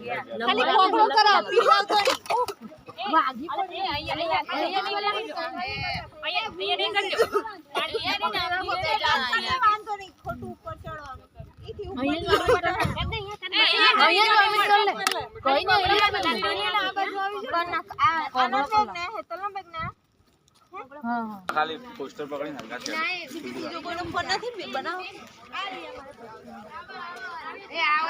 ખાલી કોકડો કરો પીવડાવતો નહીં. વાગી પડે. વાંધો નહીં, ખોટું ઉપર ચડવાનું. ઉપર અહીંયા જ આવી લે. કોઈ નહીં, અહીંયા જ આવી લે. આ બાજુ આવી જાઓ. આ- આના બેગ ને, હેતલના બેગ ને. ખાલી પોસ્ટર પકડીને હલકા છે બીજો કોઈનો ફોન નથી બનાવો. પાંચ મિનિટ આવી ગઈ. એમને ખાધું નથી ને. રાધા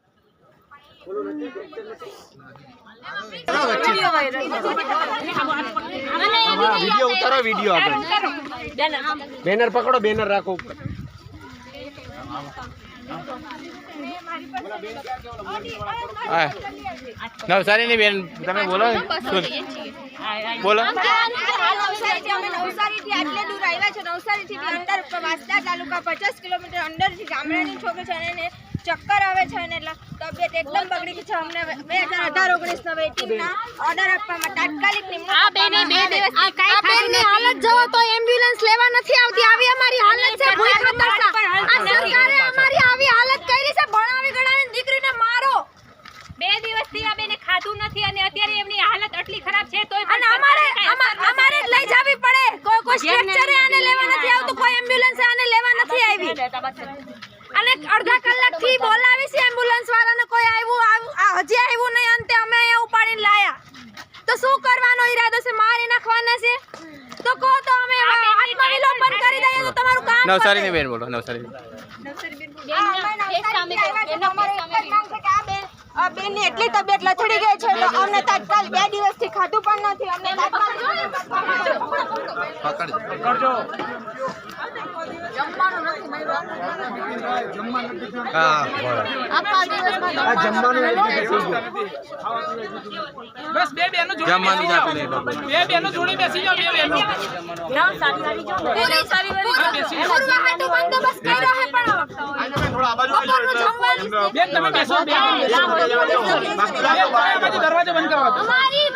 વીડિયો ઉતારો, વીડિયો આપણે. બેનર પકડો, બેનર રાખો ઉપર. નવસારી ની બેન, તમે બોલો બોલો. બી અંદર પચાસ કિલોમીટર અંદર છોકરી છે ચક્કર આવે છે અને એટલે તબિયત એકદમ બગડી ગઈ છે. અમને બે હજાર અઢાર ઓગણીસ ના વેટિંગના ઓર્ડર આપવામાં તાત્કાલિક નિમણૂક હાલત જોવો તો એમ્બ્યુલન્સ લેવા નથી આવતી. આવી અમારી હાલત છે સરકારે અમારી આવી હાલત કરી છે ભણાવી ગણાવીને દીકરીને મારો. બે દિવસથી આ બેને ખાધું નથી અને અત્યારે એમની હાલત આટલી ખરાબ છે તો અને અમારે અમા- અમારે જ લઈ જવી પડે. કોઈ કોઈ સ્ટ્રક્ચરે આને લેવા નથી આવતું કોઈ એમ્બ્યુલન્સ આને લેવા નથી આવી. અને અડધા કલાકથી બોલાવી છે એમ્બ્યુલન્સ વાળાને કોઈ આવ્યું આવ્યું- હજી આવ્યું નહીં અંતે અમે અહીંયા ઉપાડીને લાયા. તો શું કરવાનો ઈરાદો છે? મારી નાખવાના છે? તો કહો તો અમે આત્મવિલોપન કરી દઈએ તો તમારું કામ નવસારીની બેન બોલો નવસારી બેન. આ એટલી તબિયત લથડી ગઈ છે તો અમને તાત્કાલ બે દિવસથી ખાધું પણ નથી. અમને હા બસ બે બેનો જોડે જમવાનું જાઓ. લોકો. બે બેનો જોડે બેસી જાઓ બે બેનો. પૂરી પૂર્વાહાટુ બંદોબસ્ત કર્યો છે પણ. બપોરનું બેન તમે બેસો બે દરવાજો બંધ કરવા અમારી